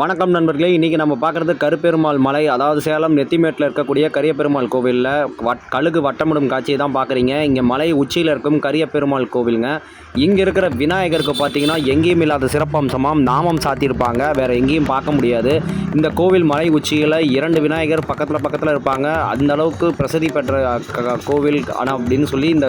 வணக்கம் நண்பர்களே இன்றைக்கி நம்ம பார்க்குறது கருப்பெருமாள் மலை அதாவது சேலம் நெத்திமேட்டில் இருக்கக்கூடிய கரியப்பெருமாள் கோவிலில் வட் கழுகு வட்டமிடும் காட்சியை தான் பார்க்குறீங்க. இங்கே மலை உச்சியில் இருக்கும் கரியப்பெருமாள் கோவிலுங்க. இங்கே இருக்கிற விநாயகருக்கு பார்த்தீங்கன்னா எங்கேயும் இல்லாத சிறப்பம்சமாக நாமம் சாத்தியிருப்பாங்க. வேறு எங்கேயும் பார்க்க முடியாது. இந்த கோவில் மலை உச்சியில் இரண்டு விநாயகர் பக்கத்தில் பக்கத்தில் இருப்பாங்க. அந்த அளவுக்கு பிரசித்தி பெற்ற கோவில் ஆனால் அப்படின்னு சொல்லி இந்த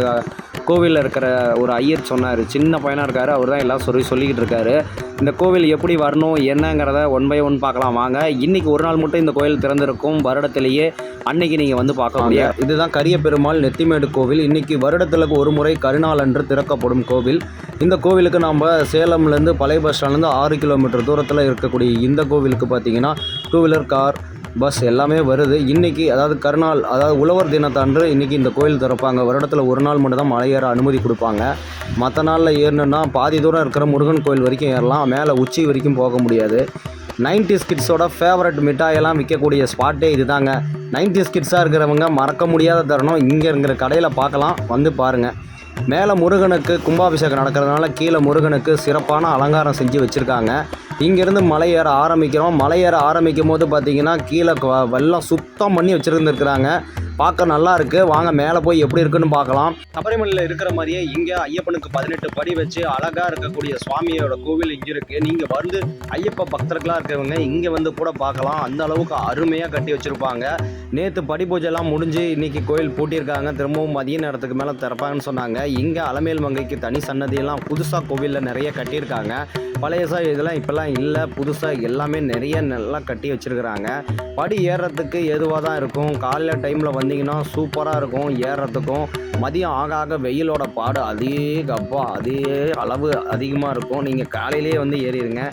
கோவிலில் இருக்கிற ஒரு ஐயர் சொன்னார். சின்ன பையனாக இருக்கார். அவர் தான் எல்லாம் சொல்லி சொல்லிக்கிட்டு இருக்காரு. இந்த கோவில் எப்படி வரணும் என்னங்கிறத ஒன் பை ஒன் பார்க்கலாம். வாங்க இன்னைக்கு ஒரு நாள் மட்டும் இந்த கோயில் திறந்திருக்கும். வருடத்திலேயே அன்னைக்கு நீங்கள் வந்து பார்க்க முடியும் இதுதான் கரிய பெருமாள் நெத்திமேடு கோவில். இன்னைக்கு வருடத்தில் ஒரு முறை கருநாள் அன்று திறக்கப்படும் கோவில். இந்த கோவிலுக்கு நம்ம சேலம்லேருந்து பழைய பஸ் ஸ்டாண்ட்லேருந்து ஆறு கிலோமீட்டர் தூரத்தில் இருக்கக்கூடிய இந்த கோவிலுக்கு பார்த்தீங்கன்னா டூ வீலர் கார் பஸ் எல்லாமே வருது. இன்னைக்கு அதாவது கருநாள் அதாவது உழவர் தினத்தன்று இன்னைக்கு இந்த கோயில் திறப்பாங்க. வருடத்தில் ஒரு நாள் மட்டும் தான் மலை ஏற அனுமதி கொடுப்பாங்க. மற்ற நாளில் ஏறணுன்னா பாதி தூரம் இருக்கிற முருகன் கோயில் வரைக்கும் ஏறலாம். மேலே உச்சி வரைக்கும் போக முடியாது. 90s கிட்ஸோட ஃபேவரட் மிட்டாயெல்லாம் விற்கக்கூடிய ஸ்பாட்டே இதுதாங்க. 90s கிட்ஸாக இருக்கிறவங்க மறக்க முடியாத தருணம். இங்கே இருக்கிற கடையில் பார்க்கலாம். வந்து பாருங்கள் மேலே முருகனுக்கு கும்பாபிஷேகம் நடக்கிறதுனால கீழே முருகனுக்கு சிறப்பான அலங்காரம் செஞ்சு வச்சுருக்காங்க. இங்கேருந்து மலை ஏற ஆரம்பிக்கிறோம். மலை ஏற ஆரம்பிக்கும் போது பார்த்தீங்கன்னா கீழே வெள்ளம் சுத்தம் பண்ணி வச்சுருந்துருக்குறாங்க. பார்க்க நல்லா இருக்கு. வாங்க மேலே போய் எப்படி இருக்குன்னு பார்க்கலாம். சபரிமலையில் இருக்கிற மாதிரியே இங்கே ஐயப்பனுக்கு பதினெட்டு படி வச்சு அழகாக இருக்கக்கூடிய சுவாமியோட கோவில் இங்கே இருக்குது நீங்கள் வந்து ஐயப்ப பக்தர்களாக இருக்கிறவங்க இங்கே வந்து கூட பார்க்கலாம். அந்த அளவுக்கு அருமையாக கட்டி வச்சுருப்பாங்க. நேற்று படி பூஜைலாம் முடிஞ்சு இன்னைக்கு கோயில் பூட்டியிருக்காங்க. திரும்பவும் மதிய நேரத்துக்கு மேலே திறப்பாங்கன்னு சொன்னாங்க. இங்கே அலமேல் மங்கைக்கு தனி சன்னதியெல்லாம் புதுசாக கோவிலில் நிறைய கட்டியிருக்காங்க. பழையசா இதெல்லாம் இப்போல்லாம் இல்லை. புதுசாக எல்லாமே நிறைய நல்லா கட்டி வச்சுருக்கிறாங்க. படி ஏறுறதுக்கு ஏதுவாக தான் இருக்கும். காலையில் டைமில் வந்து வந்தீங்கன்னா சூப்பராக இருக்கும் ஏறுறதுக்கும் மதியம் ஆக ஆக வெயிலோட பாடு அதே கப்பா அதே அளவு அதிகமாக இருக்கும். நீங்கள் காலையிலேயே வந்து ஏறிடுங்க.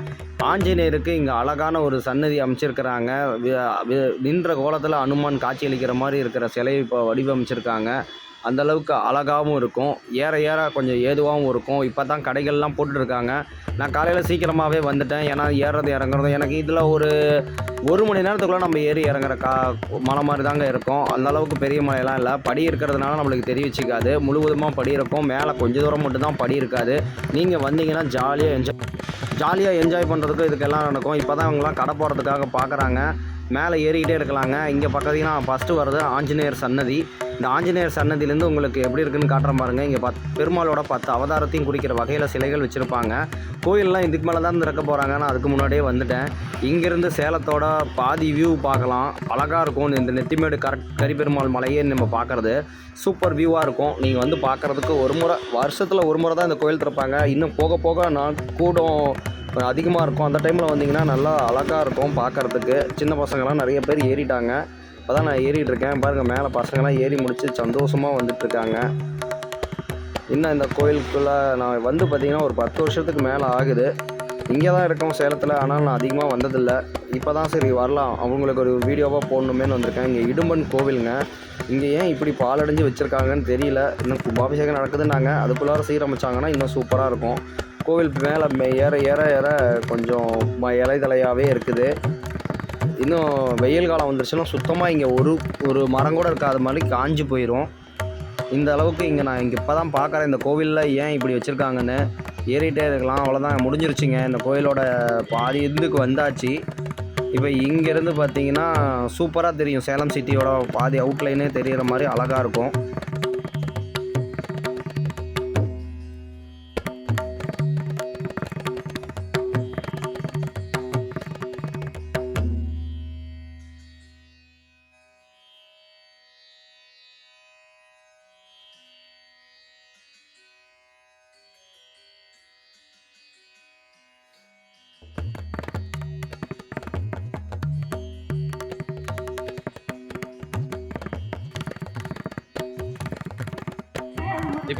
ஆஞ்சநேயருக்கு இங்கே அழகான ஒரு சன்னதி அமைச்சிருக்கிறாங்க. நின்ற கோலத்தில் அனுமான் காட்சியளிக்கிற மாதிரி இருக்கிற சிலை இப்போ வடிவமைச்சிருக்காங்க. அந்த அளவுக்கு அழகாகவும் இருக்கும். ஏற ஏற கொஞ்சம் ஏதுவாகவும் இருக்கும். இப்போ தான் கடைகள்லாம் போட்டுருக்காங்க நான் காலையில் சீக்கிரமாகவே வந்துட்டேன். ஏன்னா ஏறுறது இறங்குறது எனக்கு இதில் ஒரு ஒரு மணி நேரத்துக்குள்ளே நம்ம ஏறி இறங்குற கா மலை மாதிரி தாங்க இருக்கும் அந்தளவுக்கு பெரிய மலையெல்லாம் இல்லை. படி இருக்கிறதுனால நம்மளுக்கு தெரிவிச்சிக்காது முழுவதுமாக படி இருக்கும். மேலே கொஞ்சம் தூரம் மட்டும்தான் படி இருக்காது. நீங்கள் வந்தீங்கன்னா ஜாலியாக என்ஜாய் ஜாலியாக என்ஜாய் பண்ணுறதுக்கு இதுக்கெல்லாம் நடக்கும். இப்போ தான் அவங்களாம் கடை போகிறதுக்காக பார்க்குறாங்க மேலே ஏறிக்கிட்டே இருக்கலாங்க. இங்கே பார்த்தீங்கன்னா ஃபஸ்ட்டு வர்றது ஆஞ்சநேயர் சன்னதி. இந்த ஆஞ்சநேயர் சன்னதியிலேருந்து உங்களுக்கு எப்படி இருக்குன்னு காட்டுற பாருங்க. இங்கே பத் பெருமாளோட பத்து அவதாரத்தையும் குறிக்கிற வகையில் சிலைகள் வச்சுருப்பாங்க. கோயிலெலாம் இதுக்கு மேலே தான் திறக்க போகிறாங்க நான் அதுக்கு முன்னாடியே வந்துட்டேன். இங்கேருந்து சேலத்தோட பாதி வியூ பார்க்கலாம். அழகாக இருக்கும். இந்த நெத்திமேடு கரெக்ட் கரிபெருமாள் மலையே நம்ம பார்க்குறது. சூப்பர் வியூவாக இருக்கும். நீங்கள் வந்து பார்க்குறதுக்கு ஒரு முறை வருஷத்தில் ஒரு முறை தான் இந்த கோயில் திறப்பாங்க. இன்னும் போக போக நான் கூடம் அதிகமாக இருக்கும். அந்த டைமில் வந்தீங்கன்னா நல்லா அழகாக இருக்கும் பார்க்குறதுக்கு சின்ன பசங்கள்லாம் நிறைய பேர் ஏறிட்டாங்க. இப்போ தான் நான் ஏறிட்டுருக்கேன் பாருங்கள் மேலே பசங்கள்லாம் ஏறி முடித்து சந்தோஷமாக வந்துட்டுருக்காங்க இன்னும் இந்த கோயிலுக்குள்ளே நான் வந்து பார்த்தீங்கன்னா ஒரு பத்து வருஷத்துக்கு மேலே ஆகுது. இங்கே தான் இருக்கோம் சேலத்தில். ஆனால் நான் அதிகமாக வந்ததில்லை. இப்போ தான் சரி வரலாம். அவங்களுக்கு ஒரு வீடியோவாக போடணுமேனு வந்திருக்கேன். இங்கே இடும்பன் கோவிலுங்க. இங்கே ஏன் இப்படி பாலடைஞ்சு வச்சுருக்காங்கன்னு தெரியல. இன்னும் கும்பாபிஷேகம் நடக்குதுன்னாங்க. அதுக்குள்ளார சீரமைச்சாங்கன்னா இன்னும் சூப்பராக இருக்கும். கோவில் மேலே மே- ஏற ஏற ஏற கொஞ்சம் ம- தலையாகவே இருக்குது. இன்னும் வெயில் காலம் வந்துருச்சுன்னா சுத்தமாக இங்கே ஒரு ஒரு மரம் கூட இருக்காத மாதிரி காஞ்சி போயிடும் இந்த அளவுக்கு இங்கே நான் இங்கே இப்போ தான் பார்க்குறேன் இந்த கோவிலில் ஏன் இப்படி வச்சுருக்காங்கன்னு ஏறிட்டே இருக்கலாம். அவ்வளோதான் முடிஞ்சிருச்சுங்க. இந்த கோயிலோட பாதி இதுக்கு வந்தாச்சு. இப்போ இங்கேருந்து பார்த்தீங்கன்னா சூப்பராக தெரியும். சேலம் சிட்டியோட பாதி அவுட்லைனே தெரிகிற மாதிரி அழகாக இருக்கும்.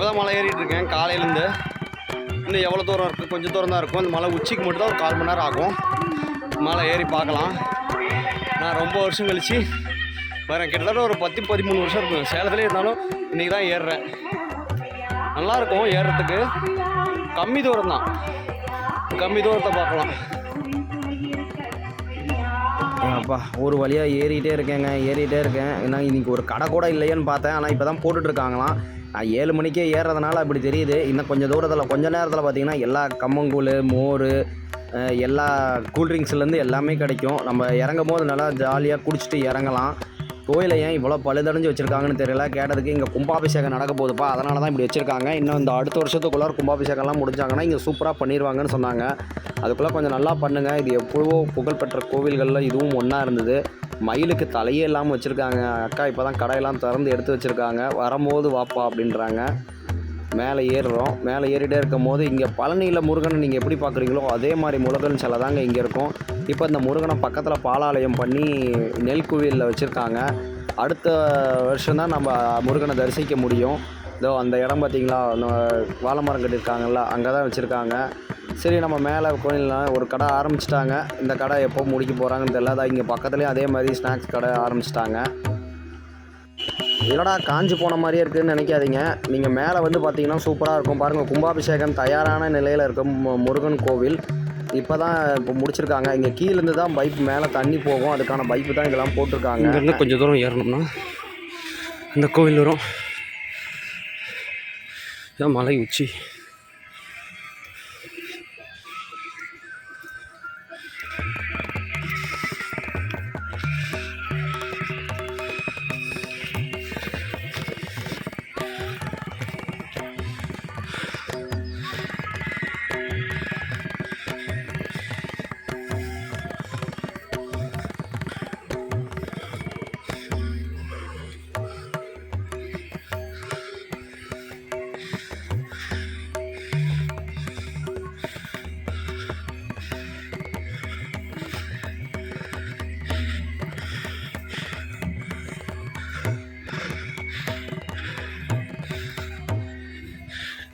இப்போ தான் மலை ஏறிட்டு இருக்கேன் காலையிலேருந்து. இன்னும் எவ்வளோ தூரம் இருக்குது கொஞ்சம் தூரம் தான் இருக்கும். அந்த மலை உச்சிக்கு மட்டும் தான் ஒரு கால் மணி நேரம் ஆகும். மலை ஏறி பார்க்கலாம். நான் ரொம்ப வருஷம் கழிச்சு வரேன். கிட்டத்தட்ட ஒரு பத்து பதிமூணு வருஷம் இருக்கும். சேலத்துலேயே இருந்தாலும் இன்றைக்கி தான் ஏறுறேன். நல்லா இருக்கும் ஏறுறதுக்கு. கம்மி தூரம் தான். கம்மி தூரத்தை பார்க்கலாம். அப்பா ஒரு வழியாக ஏறிட்டே இருக்கேங்க ஏறிட்டே இருக்கேன். ஏன்னா இன்றைக்கி ஒரு கடை கூட இல்லையேன்னு பார்த்தேன். ஆனால் இப்போ தான் போட்டுட்ருக்காங்களாம். நான் ஏழு மணிக்கே ஏறுறதுனால அப்படி தெரியுது. இன்னும் கொஞ்சம் தூரத்தில் கொஞ்ச நேரத்தில் பார்த்தீங்கன்னா எல்லா கம்மங்கூழ் மோர் எல்லா கூல்ட்ரிங்க்ஸ்லேருந்து எல்லாமே கிடைக்கும். நம்ம இறங்கும் போது நல்லா ஜாலியாக குடிச்சிட்டு இறங்கலாம். கோயிலை ஏன் இவ்வளோ பழுதடைஞ்சு வச்சுருக்காங்கன்னு தெரியல. கேட்டதுக்கு இங்கே கும்பாபிஷேகம் நடக்க போகுதுப்பா. அதனால தான் இப்படி வச்சுருக்காங்க. இன்னும் இந்த அடுத்த வருஷத்துக்குள்ளார கும்பாபிஷேகம்லாம் முடிஞ்சாங்கன்னா இங்கே சூப்பராக பண்ணிடுவாங்கன்னு சொன்னாங்க. அதுக்குள்ளே கொஞ்சம் நல்லா பண்ணுங்கள் இது எப்பொழுதோ புகழ்பெற்ற கோவில்களில் இதுவும் ஒன்றா இருந்தது. மயிலுக்கு தலையே இல்லாமல் வச்சுருக்காங்க. அக்கா இப்போ தான் கடையெல்லாம் திறந்து எடுத்து வச்சுருக்காங்க. வரும்போது வாப்பா அப்படின்றாங்க. மேலே ஏறுறோம். மேலே ஏறிட்டே இருக்கும் போது இங்கே பழனியில் முருகனை நீங்கள் எப்படி பார்க்குறீங்களோ அதே மாதிரி முருகன் சிலை தாங்க இங்கே இருக்கும். இப்போ இந்த முருகனை பக்கத்தில் பாலாலயம் பண்ணி நெல் குவியலில் வச்சுருக்காங்க. அடுத்த வருஷம் தான் நம்ம முருகனை தரிசிக்க முடியும். இதோ அந்த இடம் பார்த்தீங்களா வாழை மரம் கட்டியிருக்காங்கல்ல அங்கே தான் வச்சுருக்காங்க. சரி நம்ம மேலே கோயிலில் ஒரு கடை ஆரம்பிச்சிட்டாங்க. இந்த கடை எப்போ முடிக்க போகிறாங்கன்னு தெரியல. அதான் இங்கே பக்கத்துலேயும் அதே மாதிரி ஸ்நாக்ஸ் கடை ஆரம்பிச்சிட்டாங்க. இல்லைடா காஞ்சி போன மாதிரியே இருக்குதுன்னு நினைக்காதீங்க. நீங்கள் மேலே வந்து பார்த்தீங்கன்னா சூப்பராக இருக்கும். பாருங்கள் கும்பாபிஷேகம் தயாரான நிலையில் இருக்கும் மு- முருகன் கோவில். இப்போ தான் இப்போ முடிச்சிருக்காங்க. இங்கே கீழேருந்து தான் பைப் மேலே தண்ணி போகும். அதுக்கான பைப்பு தான் இதெல்லாம் போட்டிருக்காங்க. இங்கேருந்து கொஞ்சம் தூரம் ஏறணும்னா அந்த கோவில் வரும். இதான் மலை உச்சி.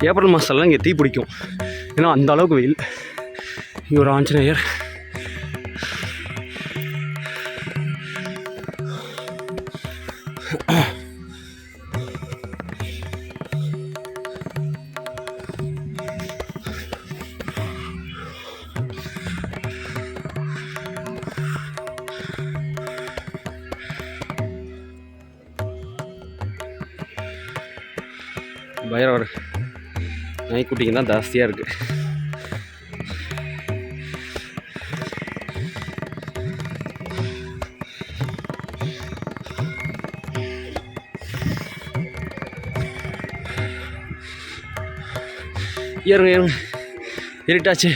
ஏப்ரல் மாதத்துலலாம் இங்கே தீ பிடிக்கும். ஏன்னா அந்த அளவுக்கு வெயில். இங்கே ஒரு ஆஞ்சநேயர். பைரவர். நாய்க்குட்டிங்க தான் ஜாஸ்தியாக இருக்குது ஏறுங்க. ஏறுங்க இருட்டாச்சு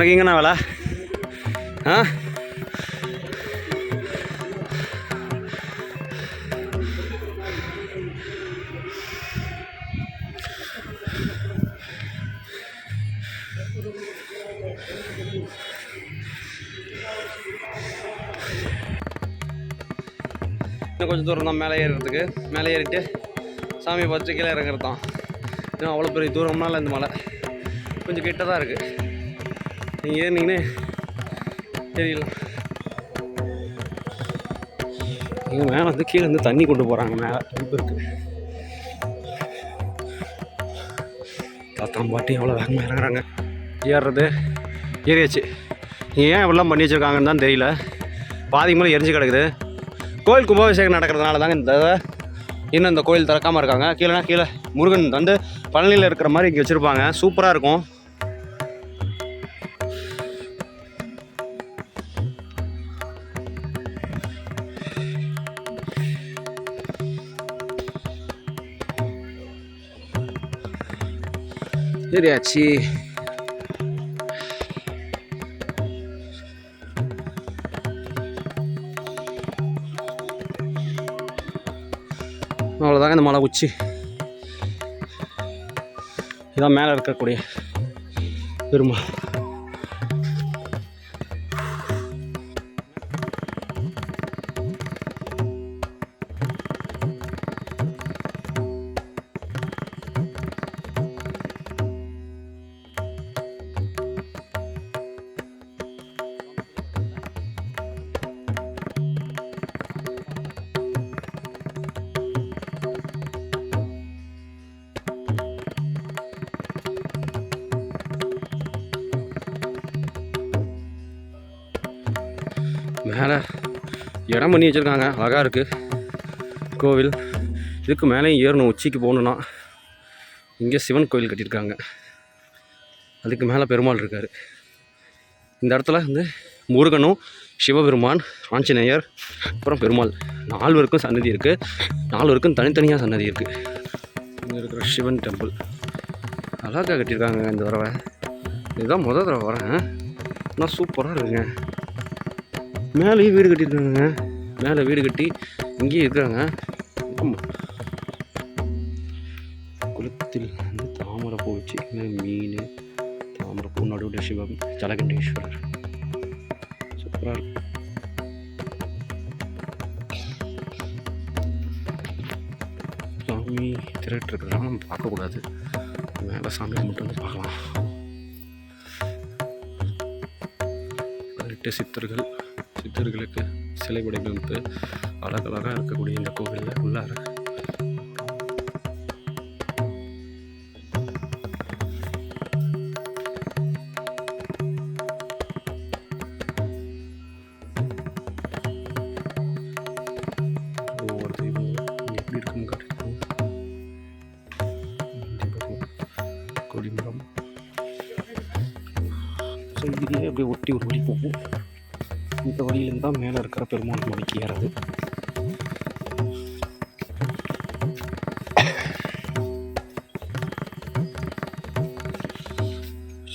உனக்கு எங்கண்ணா வேலை? ஆ? இன்னும் கொஞ்சம் தூரம் தான் மேலே ஏறுறதுக்கு. மேலே ஏறிட்டு சாமியை பார்த்துட்டு கீழே இறங்குறது தான் இன்னும் அவ்வளோ பெரிய தூரம்னால இல்லை இந்த மலை. கொஞ்சம் கிட்ட தான் இருக்குது நீங்கள் ஏறினீங்கன்னே தெரியல. இங்கே மேலே வந்து கீழே இருந்து தண்ணி கொண்டு போகிறாங்க மேலே. இப்போ இருக்குது தாத்தா பாட்டி எவ்வளோ வேகமாக இறங்குறாங்க. ஏறுறது. ஏறியாச்சு. ஏன் இவ்வளோ பண்ணி வச்சுருக்காங்கன்னு தான் தெரியல. பாதி மேலே எரிஞ்சு கிடக்குது. கோயில் கும்பாபிஷேகம் நடக்கிறதுனால தாங்க இந்த இன்னும் இந்த கோயில் திறக்காமல் இருக்காங்க. கீழேனா கீழே முருகன் வந்து பழனியில் இருக்கிற மாதிரி இங்கே வச்சுருப்பாங்க. சூப்பராக இருக்கும். சரியாச்சு அவ்வளோதாங்க இந்த மலை உச்சி இதான் மேலே இருக்கக்கூடிய பெருமாள். மேலே இடம் பண்ணி வச்சுருக்காங்க. அழகாக இருக்குது கோவில். இதுக்கு மேலேயும் ஏறணும். உச்சிக்கு போகணுன்னா இங்கே சிவன் கோவில் கட்டியிருக்காங்க. அதுக்கு மேலே பெருமாள் இருக்கார். இந்த இடத்துல வந்து முருகனும் சிவபெருமான் ஆஞ்சநேயர் அப்புறம் பெருமாள். நால்வருக்கும் சன்னதி இருக்குது நால்வருக்கும் தனித்தனியாக சன்னதி இருக்குது இங்கே இருக்கிற சிவன் டெம்பிள் அழகாக கட்டியிருக்காங்க இந்த தடவை. இதுதான் முதல் தடவை வரேன். ஆனால் சூப்பராக இருக்குங்க. மேலேயும் வீடு கட்டியிருக்காங்க. மேலே வீடு கட்டி இங்கேயும் இருக்கிறாங்க குளத்தில் வந்து தாமரை பூ வச்சு மீன் தாமரை பூ நடுவில் சிவம் ஜலகண்டேஸ்வரர். சூப்பராக இருக்கும் சாமி திரட்டு இருக்கிறதெல்லாம் நம்ம பார்க்கக்கூடாது. மேலே சாமி மட்டும் வந்து பார்க்கலாம். பதினெட்டு சித்தர்கள். பக்தர்களுக்கு சிலை வடிவமைப்பு அழகழகாக இருக்கக்கூடிய இந்த கோவிலில் உள்ளார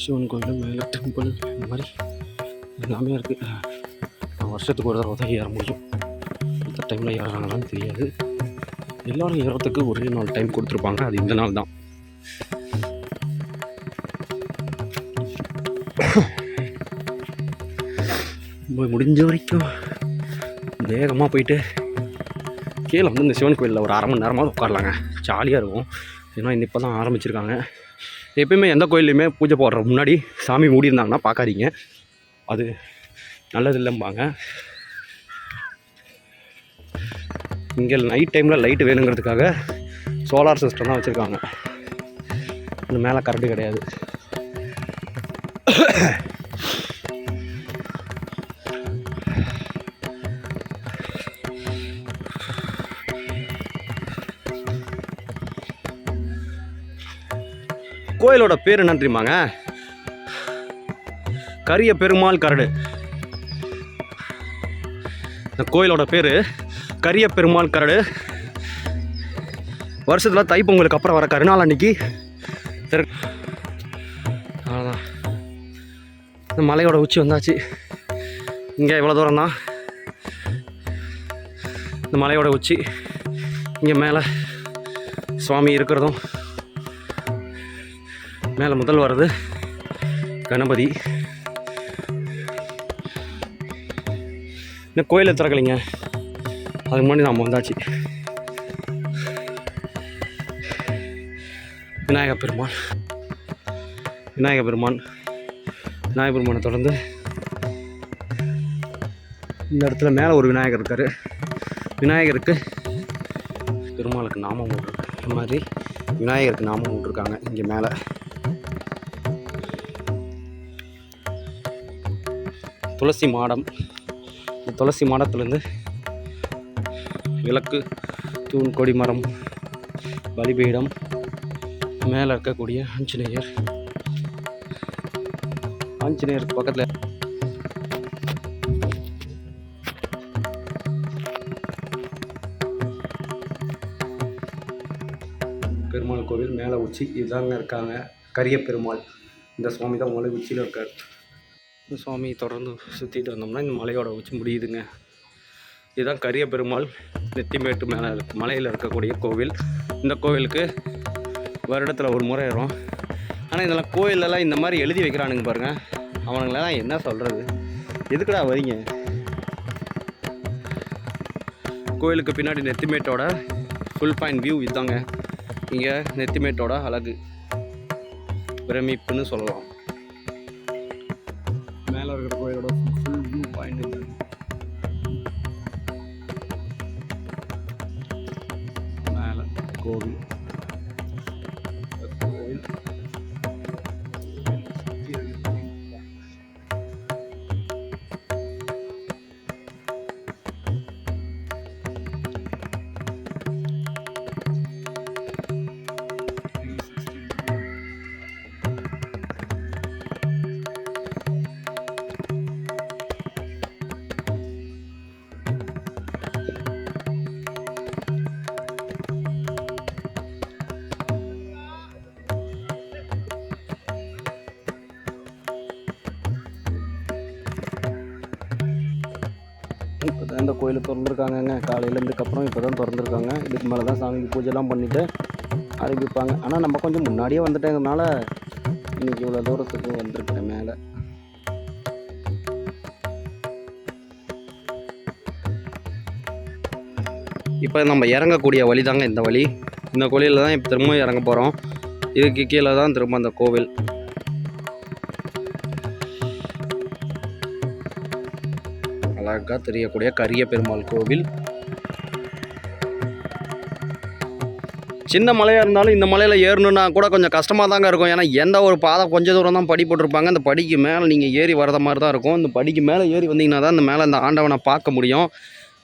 சிவன் கோயில் மேலே டெம்பிள் இந்த மாதிரி எல்லாமே இருக்குது வருஷத்துக்கு ஒரு தடவை தான் ஏற முடியும். இந்த டைமில் ஏறுறாங்களான்னு தெரியாது. எல்லோரும் ஏறத்துக்கு ஒரே நாள் டைம் கொடுத்துருப்பாங்க. அது இந்த நாள் தான். போய் முடிஞ்ச வரைக்கும் வேகமாக போயிட்டு கீழே வந்து இந்த சிவன் கோயிலில் ஒரு அரை மணி நேரமாவது உட்காரலாங்க. ஜாலியாக இருக்கும். ஏன்னா இந்த இப்போ தான் ஆரம்பிச்சிருக்காங்க. எப்பயுமே எந்த கோயில்லையுமே பூஜை போடுற முன்னாடி சாமி மூடியிருந்தாங்கன்னா பார்க்காதீங்க. அது நல்லது இல்லைம்பாங்க இங்கே நைட் டைமில் லைட்டு வேணுங்கிறதுக்காக சோலார் சிஸ்டம் தான் வச்சுருக்காங்க. இந்த மேலே கரண்ட்டு கிடையாது. கோயிலோட பேர் என்ன தெரியுமாங்க? கரிய பெருமாள் கரடு. இந்த கோயிலோட பேர் கரிய பெருமாள் கரடு. வருஷத்தில் தைப்பொங்கலுக்கு அப்புறம் வர கருநாள் அன்னைக்கு அவ்வளோதான் இந்த மலையோட உச்சி வந்தாச்சு. இங்கே இவ்வளோ தூரம் தான். இந்த மலையோட உச்சி. இங்கே மேலே சுவாமி இருக்கிறதும். மேலே முதல் வர்றது கணபதி. இன்னும் கோயிலில் திறக்கலைங்க. அதுக்கு முன்னாடி நாம் வந்தாச்சு. விநாயகர் பெருமான் விநாயகர் பெருமான். விநாயக பெருமானை தொடர்ந்து இந்த இடத்துல மேலே ஒரு விநாயகர் இருக்கார். விநாயகருக்கு பெருமாளுக்கு நாமம் போட்டிருக்கு. இந்த மாதிரி விநாயகருக்கு நாமம் விட்ருக்காங்க இங்கே மேலே. துளசி மாடம். இந்த துளசி மாடத்துலேருந்து விளக்கு தூண் கொடிமரம் பலிபீடம் மேலே இருக்கக்கூடிய ஆஞ்சநேயர். ஆஞ்சநேயருக்கு பக்கத்தில் பெருமாள் கோவில் மேலே உச்சி. இதுதாங்க இருக்காங்க கரிய பெருமாள் இந்த சுவாமி தான் உங்களுக்கு உச்சியில் இருக்கார். இந்த சுவாமி தொடர்ந்து சுற்றிட்டு வந்தோம்னா இந்த மலையோட உச்சி முடியுதுங்க. இதுதான் கரிய பெருமாள் நெத்திமேட்டு மேலே மலையில் இருக்கக்கூடிய கோவில். இந்த கோவிலுக்கு வருடத்தில் ஒரு முறை வரும். ஆனால் இதெல்லாம் கோயிலெல்லாம் இந்த மாதிரி எழுதி வைக்கிறானுங்க பாருங்கள் அவனுங்களெல்லாம் என்ன சொல்கிறது எதுக்குடா வரீங்க கோயிலுக்கு பின்னாடி நெத்திமேட்டோட ஃபுல் பாயிண்ட் வியூ இதுதாங்க. இங்கே நெத்திமேட்டோட அழகு பிரமிப்புன்னு சொல்லலாம். இப்போ தான் இந்த கோயிலை திறந்துருக்காங்கங்க. காலையிலேருந்துக்கு அப்புறம் இப்போ தான் திறந்துருக்காங்க. இதுக்கு மேலே தான் சாமிக்கு பூஜைலாம் பண்ணிவிட்டு அறிவிப்பாங்க ஆனால் நம்ம கொஞ்சம் முன்னாடியே வந்துட்டதுனால இன்னைக்கு இவ்வளோ தூரத்துக்கு வந்திருக்கேன் மேலே. இப்போ நம்ம இறங்கக்கூடிய வழி தாங்க இந்த வழி. இந்த கோயிலில் தான் இப்போ திரும்பவும் இறங்க போகிறோம் இதுக்கு கீழே தான் திரும்ப அந்த கோவில். அழகாக தெரியக்கூடிய கரிய பெருமாள் கோவில். சின்ன மலையாக இருந்தாலும் இந்த மலையில் ஏறணுன்னா கூட கொஞ்சம் கஷ்டமாக தாங்க இருக்கும். ஏன்னா எந்த ஒரு பாதை கொஞ்சம் தூரம் தான் படி போட்டிருப்பாங்க. அந்த படிக்கு மேலே நீங்கள் ஏறி வரத மாதிரி தான் இருக்கும். இந்த படிக்கு மேலே ஏறி வந்தீங்கன்னா தான் இந்த மேலே அந்த ஆண்டவனை பார்க்க முடியும்.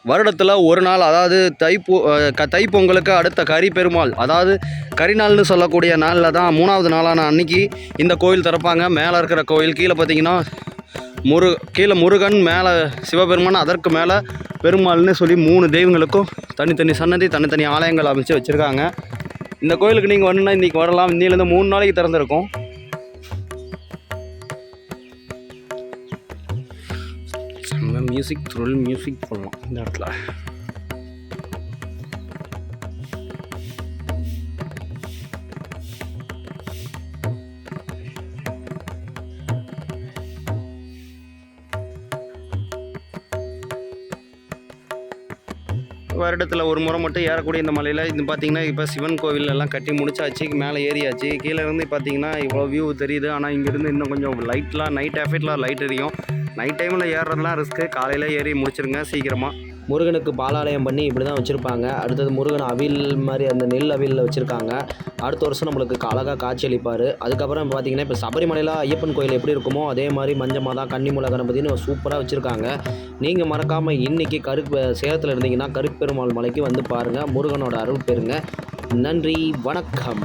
வருடத்தில் ஒரு நாள் அதாவது தைப்பூ க தைப்பொங்கலுக்கு அடுத்த கரி பெருமாள் அதாவது கரிநாள்னு சொல்லக்கூடிய நாளில் தான் மூணாவது நாளான அன்னைக்கு இந்த கோயில் திறப்பாங்க. மேலே இருக்கிற கோயில் கீழே பார்த்தீங்கன்னா முரு கீழே முருகன் மேலே சிவபெருமான் அதற்கு மேலே பெருமாள்னு சொல்லி மூணு தெய்வங்களுக்கும் தனித்தனி சன்னதி தனித்தனி ஆலயங்கள் அமைச்சு வச்சுருக்காங்க. இந்த கோயிலுக்கு நீங்கள் வரணுன்னா இன்றைக்கி வரலாம். இன்னிலேருந்து மூணு நாளைக்கு திறந்துருக்கும். மியூசிக் த்ரில் மியூசிக் பண்ணலாம் இந்த இடத்துல. வருடத்தில் ஒரு முறை மட்டும் ஏறக்கூடிய இந்த மலையில் இது பார்த்தீங்கன்னா இப்போ சிவன் கோவில் எல்லாம் கட்டி முடிச்சாச்சு மேலே ஏறியாச்சு. கீழே இருந்து பார்த்தீங்கன்னா இவ்வளோ வியூ தெரியுது. ஆனால் இங்கேருந்து இன்னும் கொஞ்சம் லைட்லாம் நைட் எஃபெக்டில் லைட் எரியும் நைட் டைமில் ஏறுறதுலாம் ரிஸ்க்கு காலையில் ஏறி முடிச்சிருங்க சீக்கிரமாக முருகனுக்கு பாலாலயம் பண்ணி இப்படி தான் வச்சுருப்பாங்க. அடுத்தது முருகன் அவில் மாதிரி அந்த நெல் அவிலில் வச்சுருக்காங்க. அடுத்த வருஷம் நம்மளுக்கு அழகாக காட்சியளிப்பார். அதுக்கப்புறம் பார்த்தீங்கன்னா இப்போ சபரிமலையில் ஐயப்பன் கோயில் எப்படி இருக்குமோ அதே மாதிரி மஞ்சமாதா கன்னிமூல கணபதினு சூப்பராக வச்சுருக்காங்க. நீங்கள் மறக்காமல் இன்றைக்கி கரு சேலத்தில் இருந்தீங்கன்னா கருப்பெருமாள் மலைக்கு வந்து பாருங்கள் முருகனோட அருள் பெறுங்க. நன்றி வணக்கம்.